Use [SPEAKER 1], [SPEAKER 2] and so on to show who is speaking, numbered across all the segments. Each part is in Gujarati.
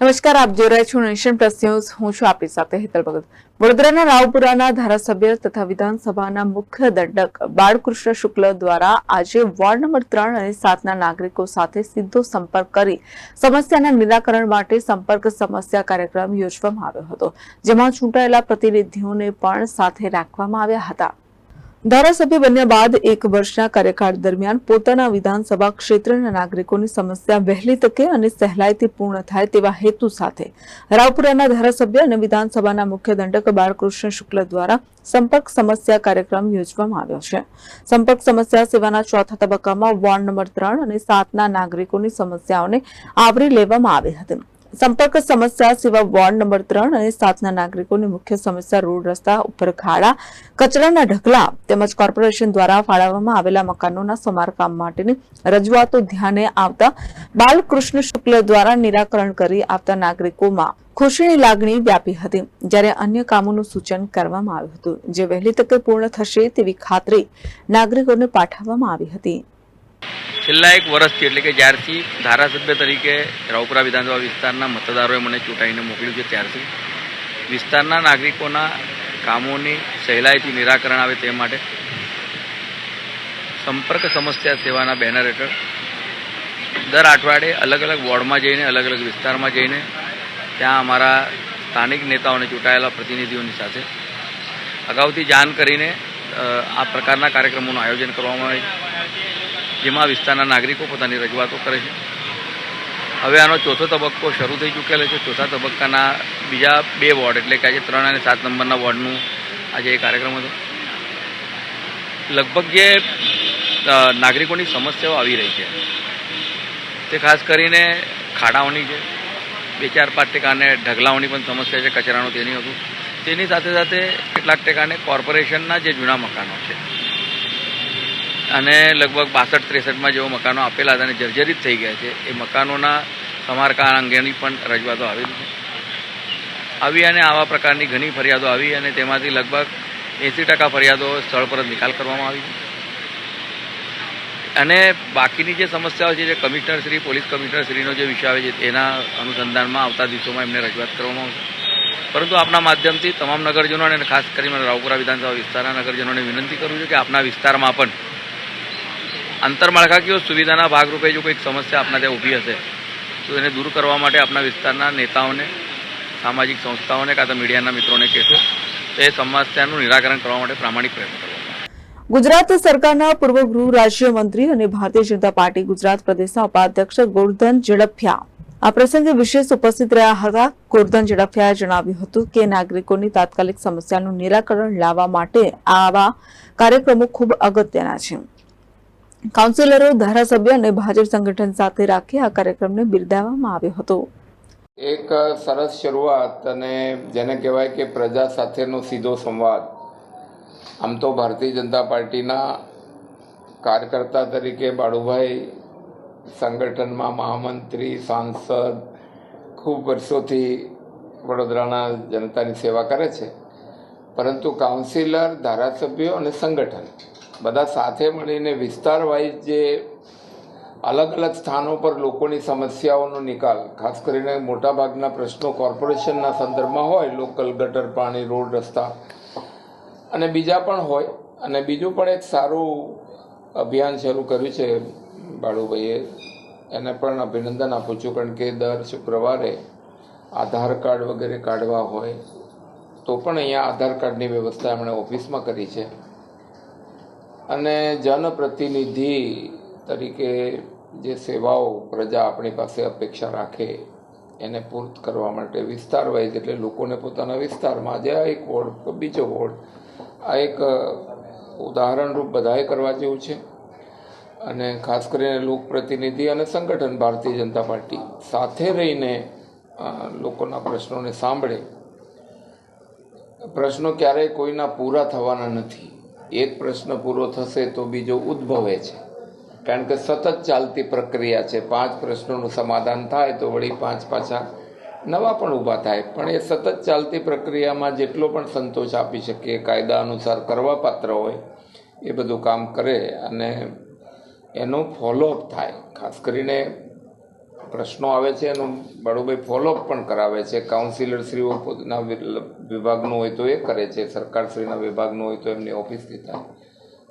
[SPEAKER 1] નમસ્કાર, આપ જોઈ રહ્યા છો નેશન પ્લસ ન્યૂઝ. હું છું આપની સાથે હેતલ ભગત. વડોદરાના રાવપુરાના ધારાસભ્ય તથા વિધાનસભાના મુખ્ય દંડક બાળકૃષ્ણ શુક્લ દ્વારા આજે વોર્ડ નંબર ત્રણ અને સાતના નાગરિકો સાથે સીધો સંપર્ક કરી સમસ્યાના નિરાકરણ માટે સંપર્ક સમસ્યા કાર્યક્રમ યોજવામાં આવ્યો હતો, જેમાં ચૂંટાયેલા પ્રતિનિધિઓને પણ સાથે રાખવામાં આવ્યા હતા. ધારાસભ્ય બન્યા બાદ એક વર્ષના કાર્યકાળ દરમિયાન પોતાના વિધાનસભા ક્ષેત્રના નાગરિકોની સમસ્યા વહેલી તકે અને સહેલાઈથી પૂર્ણ થાય તેવા હેતુ સાથે રાવપુરાના ધારાસભ્ય અને વિધાનસભાના મુખ્ય દંડક બાળકૃષ્ણ શુક્લ દ્વારા સંપર્ક સમસ્યા કાર્યક્રમ યોજવામાં આવ્યો છે. સંપર્ક સમસ્યા સેવાના ચોથા તબક્કામાં વોર્ડ નંબર ત્રણ અને સાતના નાગરિકોની સમસ્યાઓને આવરી લેવામાં આવી હતી. સંપર્ક સમસ્યા સેવા વોર્ડ નંબર ત્રણ અને સાતના નાગરિકોની મુખ્ય સમસ્યા રોડ રસ્તા ઉપર ખાડા, કચરાના ઢગલા તેમજ કોર્પોરેશન દ્વારા ફાળવવામાં આવેલા મકાનોના સમારકામ માટેની રજૂઆતો ધ્યાને આવતા બાલકૃષ્ણ શુક્લ દ્વારા નિરાકરણ કરી આપતા નાગરિકોમાં ખુશીની લાગણી વ્યાપી હતી. જ્યારે અન્ય કામોનું સૂચન કરવામાં આવ્યું હતું, જે વહેલી તકે પૂર્ણ થશે તેવી ખાતરી નાગરિકોને પાઠવવામાં આવી હતી.
[SPEAKER 2] છેલ્લા એક વર્ષથી, એટલે કે જ્યારથી ધારાસભ્ય તરીકે રાવપુરા વિધાનસભા વિસ્તારના મતદારોએ મને ચૂંટાઈને મોકલ્યું છે, ત્યારથી. વિસ્તારના નાગરિકોના કામોની સહેલાઈથી નિરાકરણ આવે તે માટે. સંપર્ક સમસ્યા સેવાના બેનર હેઠળ. દર અઠવાડિયે અલગ અલગ વોર્ડમાં જઈને, અલગ અલગ વિસ્તારમાં જઈને ત્યાં અમારા સ્થાનિક નેતાઓને ચૂંટાયેલા પ્રતિનિધિઓની સાથે. અગાઉથી જાણ કરીને આ પ્રકારના કાર્યક્રમોનું આયોજન કરવામાં આવે જેમાં વિસ્તારના નાગરિકો પોતાની રજૂઆતો કરે છે. હવે આનો ચોથો તબક્કો શરૂ થઈ ચૂકેલો છે. ચોથા તબક્કાના બીજા બે વોર્ડ, એટલે કે આજે ત્રણ અને સાત નંબરના વોર્ડનું આજે એ કાર્યક્રમ હતો. લગભગ જે નાગરિકોની સમસ્યાઓ આવી રહી છે, તે ખાસ કરીને ખાડાઓની છે. બે ચાર પાંચ ટકાને ઢગલાઓની પણ સમસ્યા છે, કચરાનું તેની હતું. તેની સાથે સાથે કેટલાક ટકાને કોર્પોરેશનના જે જૂના મકાનો છે અને લગભગ બાસઠ ત્રેસઠમાં જેવો મકાનો આપેલા હતા અને જર્જરિત થઈ ગયા છે, એ મકાનોના સમારકામ અંગેની પણ રજૂઆતો આવેલી છે. આવી અને આવા પ્રકારની ઘણી ફરિયાદો આવી અને તેમાંથી લગભગ એંસી ટકા ફરિયાદો સ્થળ પર જ નિકાલ કરવામાં આવી અને બાકીની જે સમસ્યાઓ છે, જે કમિશનર શ્રી, પોલીસ કમિશનર શ્રીનો જે વિષય આવે છે, તેના અનુસંધાનમાં આવતા દિવસોમાં એમને રજૂઆત કરવામાં આવશે. પરંતુ આપના માધ્યમથી તમામ નગરજનોને અને ખાસ કરીને રાવપુરા વિધાનસભા વિસ્તારના નગરજનોને વિનંતી કરું છું કે આપના વિસ્તારમાં પણ આંતરમાળખાકીય સુવિધાના ભાગરૂપે જો કોઈક સમસ્યા આપના ત્યાં ઊભી હશે, તો એને દૂર કરવા માટે આપણા વિસ્તારના નેતાઓને, સામાજિક સંસ્થાઓને કાં તો મીડિયાના મિત્રોને કહેશો, તો એ સમસ્યાનું નિરાકરણ કરવા માટે પ્રામાણિક પ્રયત્ન
[SPEAKER 1] ગુજરાત સરકારના પૂર્વ ગૃહ રાજ્યમંત્રી અને ભારતીય જનતા પાર્ટી ગુજરાત પ્રદેશના ઉપાધ્યક્ષ ગોરધન ઝડફિયા આ પ્રસંગે વિશેષ ઉપસ્થિત રહ્યા હતા. ગોરધન ઝડફિયાએ જણાવ્યું હતું કે નાગરિકોની તાત્કાલિક સમસ્યાનું નિરાકરણ લાવવા માટે આવા કાર્યક્રમો ખૂબ અગત્યના છે. કાઉન્સિલરો ધારાસભ્ય અને ભાજપ સંગઠન સાથે રાખી આ કાર્યક્રમને બિરદાવવામાં આવ્યો હતો.
[SPEAKER 3] એક સરસ શરૂઆત અને જેને કહેવાય કે પ્રજા સાથેનો સીધો સંવાદ. આમ તો ભારતીય જનતા પાર્ટીના કાર્યકર્તા તરીકે બાળુભાઈ સંગઠનમાં મહામંત્રી, સાંસદ, ખૂબ વર્ષોથી વડોદરાના જનતાની સેવા કરે છે. પરંતુ કાઉન્સિલર, ધારાસભ્યો અને સંગઠન બધા સાથે મળીને વિસ્તાર વાઇઝ જે અલગ અલગ સ્થાનો પર લોકોની સમસ્યાઓનો નિકાલ, ખાસ કરીને મોટાભાગના પ્રશ્નો કોર્પોરેશનના સંદર્ભમાં હોય, લોકલ ગટર, પાણી, રોડ, રસ્તા અને બીજા પણ હોય. અને બીજું પણ એક સારું અભિયાન શરૂ કર્યું છે બાળુભાઈએ. એને પણ અભિનંદન આપું છું, કારણ કે દર શુક્રવારે આધાર કાર્ડ વગેરે કાઢવા હોય તો પણ અહીંયા આધાર કાર્ડની વ્યવસ્થા એમણે ઓફિસમાં કરી છે. અને જનપ્રતિનિધિ તરીકે જે સેવાઓ પ્રજા આપણી પાસે અપેક્ષા રાખે, એને પૂર્ત કરવા માટે વિસ્તાર વાઇઝ એટલે લોકોને પોતાના વિસ્તારમાં આજે આ એક વોર્ડ તો બીજો વોર્ડ, આ એક ઉદાહરણરૂપ બધાએ કરવા જેવું છે. અને ખાસ કરીને લોકપ્રતિનિધિ અને સંગઠન ભારતીય જનતા પાર્ટી સાથે રહીને લોકોના પ્રશ્નોને સાંભળે. પ્રશ્નો ક્યારેય કોઈના પૂરા થવાના નથી. એક પ્રશ્ન પૂરો થશે તો બીજો ઉદ્ભવે છે. કારણ કે સતત ચાલતી પ્રક્રિયા છે. પાંચ પ્રશ્નોનું સમાધાન થાય તો વળી પાંચ પાછા નવા પણ ઊભા થાય. પણ એ સતત ચાલતી પ્રક્રિયામાં જેટલો પણ સંતોષ આપી શકીએ, કાયદા અનુસાર કરવા પાત્ર હોય, એ બધું કામ કરે અને એનો ફોલોઅપ થાય. ખાસ કરીને પ્રશ્નો આવે છે એનું બાળુભાઈ ફોલોઅપ પણ કરાવે છે. કાઉન્સિલરશ્રીઓ પોતાના વિભાગનું હોય તો એ કરે છે. સરકારશ્રીના વિભાગનું હોય તો એમની ઓફિસથી થાય.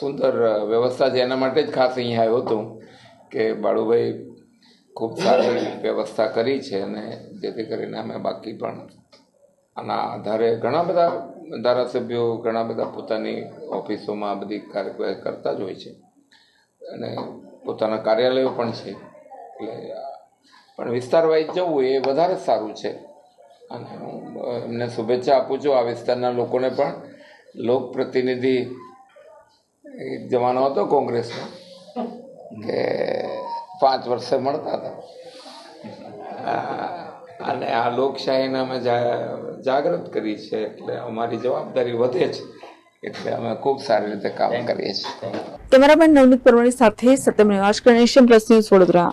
[SPEAKER 3] સુંદર વ્યવસ્થા છે. એના માટે જ ખાસ અહીંયા આવ્યો હતો કે બાળુભાઈ ખૂબ સારી વ્યવસ્થા કરી છે અને જેથી કરીને અમે બાકી પણ આના આધારે ઘણા બધા ધારાસભ્યો, ઘણા બધા પોતાની ઓફિસોમાં આ બધી કાર્યવાહી કરતા જ હોય છે. અને પોતાના કાર્યાલયો પણ છે. એટલે પણ વિસ્તાર વાઇઝ જવું એ વધારે સારું છે. અને હું એમને શુભેચ્છા આપું છું આ વિસ્તારના લોકોને પણ. લોકપ્રતિનિધિ એક જમાનો હતો કોંગ્રેસનો કે પાંચ વર્ષે મળતા હતા. અને આ લોકશાહીને અમે જા- જાગૃત કરી છે એટલે અમારી જવાબદારી વધે છે. એટલે અમે ખૂબ સારી રીતે કામ કરીએ છીએ.
[SPEAKER 1] કેમેરામેન નવનીત પરમાણી સાથે સત્યમ નિવાસ નેશન પ્લસ ન્યૂઝ વડોદરા.